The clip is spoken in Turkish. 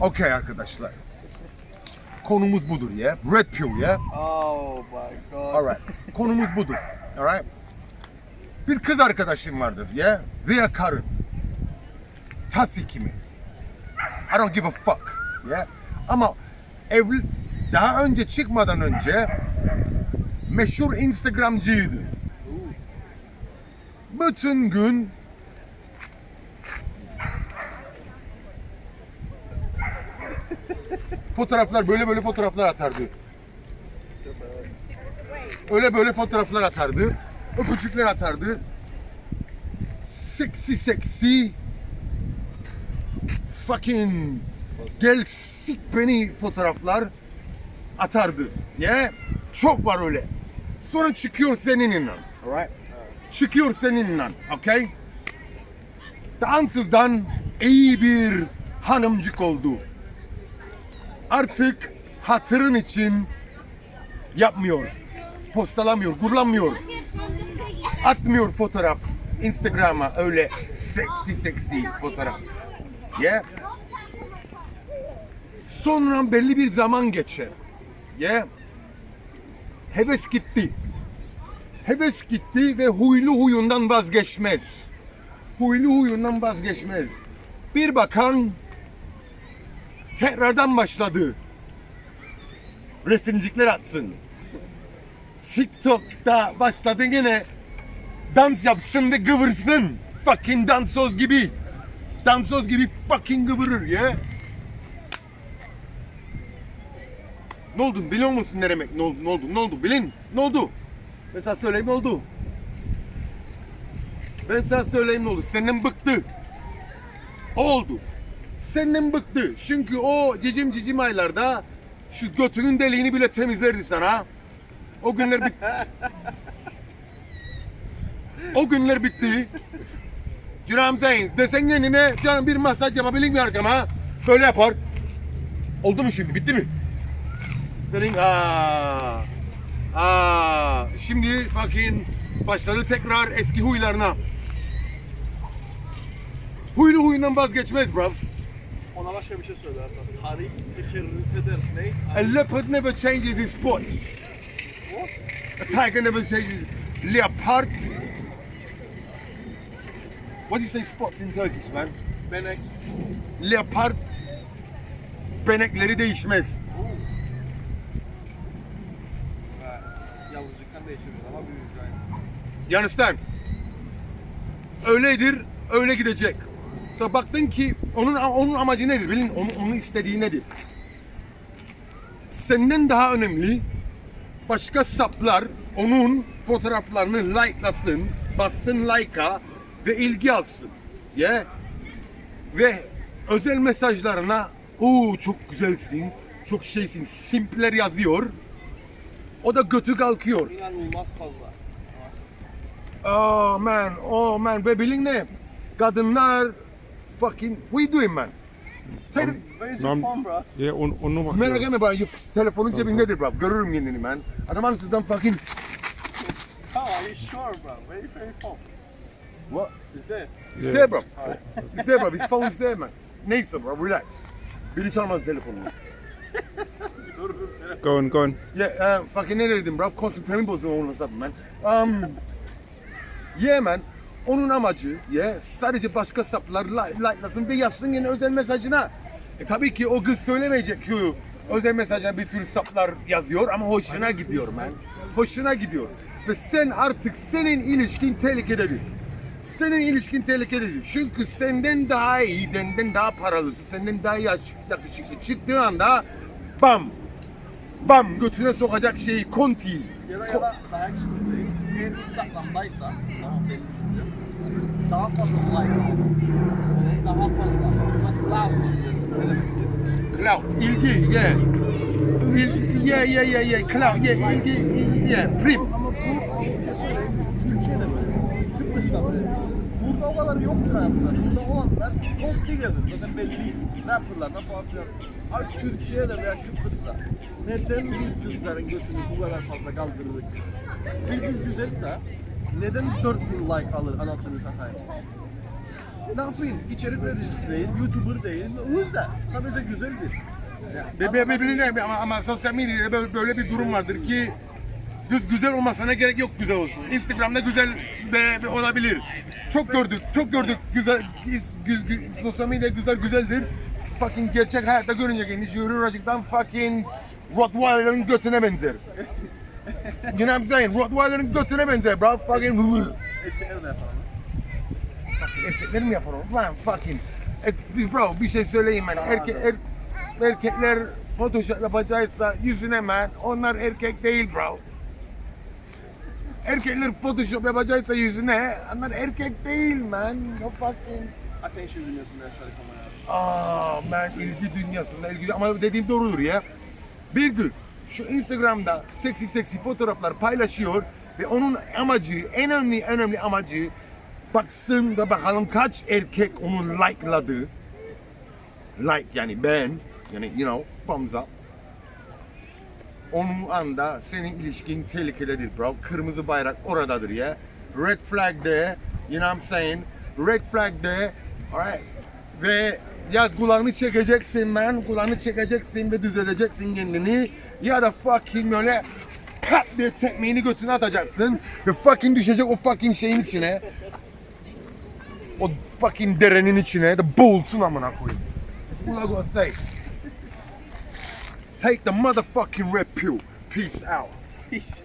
Okey arkadaşlar. Konumuz budur ya. Red pill ya. Oh my god. Alright. Konumuz budur. Alright. Bir kız arkadaşım vardır ya. Veya karı. Tasiki mi? I don't give a fuck. Ya. Ama evli daha önce çıkmadan önce meşhur Instagramcıydı. Bütün gün fotoğraflar böyle böyle fotoğraflar atardı. Öyle böyle fotoğraflar atardı. Öpücükler atardı. Seksi seksi fucking gel sik beni fotoğraflar atardı. Ya çok var öyle. Sonra çıkıyor seninle. Alright? Çıkıyor seninle. Okay? Ansızdan iyi bir hanımcık oldu. Artık hatırın için yapmıyor. Postalamıyor, gurlanmıyor. Atmıyor fotoğraf. Instagram'a öyle seksi seksi fotoğraf. Yeah. Sonra belli bir zaman geçer. Yeah. Heves gitti. Heves gitti ve huylu huyundan vazgeçmez. Huylu huyundan vazgeçmez. Bir bakan tekrardan başladı. Resimcikler atsın. TikTok'ta başladı yine dans yapsın ve kıvırsın. Fucking dansoz gibi. Dansoz gibi fucking kıvırır ya. Ne oldu biliyor musun ne demek? Ne oldu? Ne oldu? Ne oldu? Bilin? Ne oldu? Sana söyleyeyim ne oldu? Ben sana söyleyeyim ne oldu? Senden bıktı. Oldu. Senden bıktı. Çünkü o cicim cicim aylarda şu götünün deliğini bile temizlerdi sana. O günler bit O günler bitti. Ciram Zeynz desen kendine canım bir masaj yapabilir mi arkama? Böyle yapar. Oldu mu şimdi? Bitti mi? Dedin aa. Aa. Şimdi bakın başladı tekrar eski huylarına. Huylu huyundan vazgeçmez bro. Ona başka bir şey söyle Hasan. Tarih tekerrüt eder. Ne? A leopard never changes his spots. What? A tiger never changes. Leopard. What do you say spots in Turkish man? Benek. Leopard benekleri değişmez. Ha, Yavrucuktan ama. You understand? Öyledir, öyle gidecek. Sonra baktın ki onun onun amacı nedir? Bilin onun, onun istediği nedir? Senden daha önemli başka saplar onun fotoğraflarını like'lasın, bassın like'a ve ilgi alsın. Yeah? Ve özel mesajlarına o çok güzelsin, çok şeysin, simpler yazıyor. O da götü kalkıyor. İnanılmaz fazla. Oh man, oh man. Ve bilin ne? Kadınlar fucking... What you doing man? İt- Where is your Nam- phone bro? Ya on, onu bak. Merak etme bana. Telefonun cebindedir bro. Görürüm kendini man. Adam ansızdan fucking... Oh, are you sure bro? Where is your phone? What? Is there? It's Yeah. there bro. It's there bro. His phone's there man. Neyse bro relax. Biri çalmadı telefonunu. Go on, go on. Yeah, uh, fucking ne dedim bro? Konsantremi bozuyor sudden man. Um, yeah man. Onun amacı yeah, sadece başka saplar like, like'lasın ve yazsın yine özel mesajına. E tabii ki o kız söylemeyecek şu özel mesajına bir sürü saplar yazıyor ama hoşuna gidiyor man. Hoşuna gidiyor. Ve sen artık senin ilişkin tehlikededir. Senin ilişkin tehlikededir. Çünkü senden daha iyi, senden daha paralısı, senden daha yaş- yakışıklı çıktığı anda bam bam götüne sokacak şeyi konti. Ya da ya da. Eğer Instagram'daysa tamam belli düşünüyorum. Daha fazla like alır. Daha fazla. Buna cloud Ne? Cloud, ilgi, yeah. İlgi, yeah, yeah, yeah, yeah. Cloud, yeah, ilgi, yeah. Prim. Ama bu ama şey söyleyeyim. Türkiye'de böyle. Kıbrıs'ta böyle. Burada o kadar yoktur aslında. Burada olanlar gold digger'dır. Zaten belli. Rapperlardan falan filan. Abi Türkiye'de veya Kıbrıs'ta neden biz kızların götünü bu kadar fazla kaldırdık? Bir kız güzelse neden 4000 like alır anasını satayım? ne yapayım? İçerik üreticisi değil, YouTuber değil. O yüzden sadece güzeldir. Ve be, be, ama, ama sosyal medyada böyle bir durum vardır ki Düz güzel olmasına gerek yok güzel olsun. Instagram'da güzel be, be olabilir. Çok gördük, çok gördük güzel, güz, güz, sosyal medya güzel güzeldir. Fucking gerçek hayatta görünce kendisi yürürcükten fucking Rottweiler'ın götüne benzer. you know what I'm saying? Rottweiler'ın götüne benzer bro. Fucking Erkekler de yapalım. Erkekler mi yapar onu? Lan fucking. Et, bro bir şey söyleyeyim ben. Erke, er, erkekler Photoshop yapacaksa yüzüne man. Onlar erkek değil bro. Erkekler Photoshop yapacaksa yüzüne. Onlar erkek değil man. No fucking. Attention dünyasında yaşadık ama ya. Aa man ilgi dünyasında ilgi ama dediğim doğrudur ya. Bir kız şu Instagram'da seksi seksi fotoğraflar paylaşıyor ve onun amacı en önemli önemli amacı baksın da bakalım kaç erkek onu likeladı. Like yani ben yani you know thumbs up. Onun anda senin ilişkin tehlikededir bro. Kırmızı bayrak oradadır ya. Red flag de, you know what I'm saying? Red flag de, alright. Ve ya kulağını çekeceksin man, kulağını çekeceksin ve düzeleceksin kendini. Ya da fucking böyle pat diye tekmeğini götüne atacaksın ve fucking düşecek o fucking şeyin içine. O fucking derenin içine de boğulsun amına koyayım. All I. Take the motherfucking red pill. Peace out. Peace.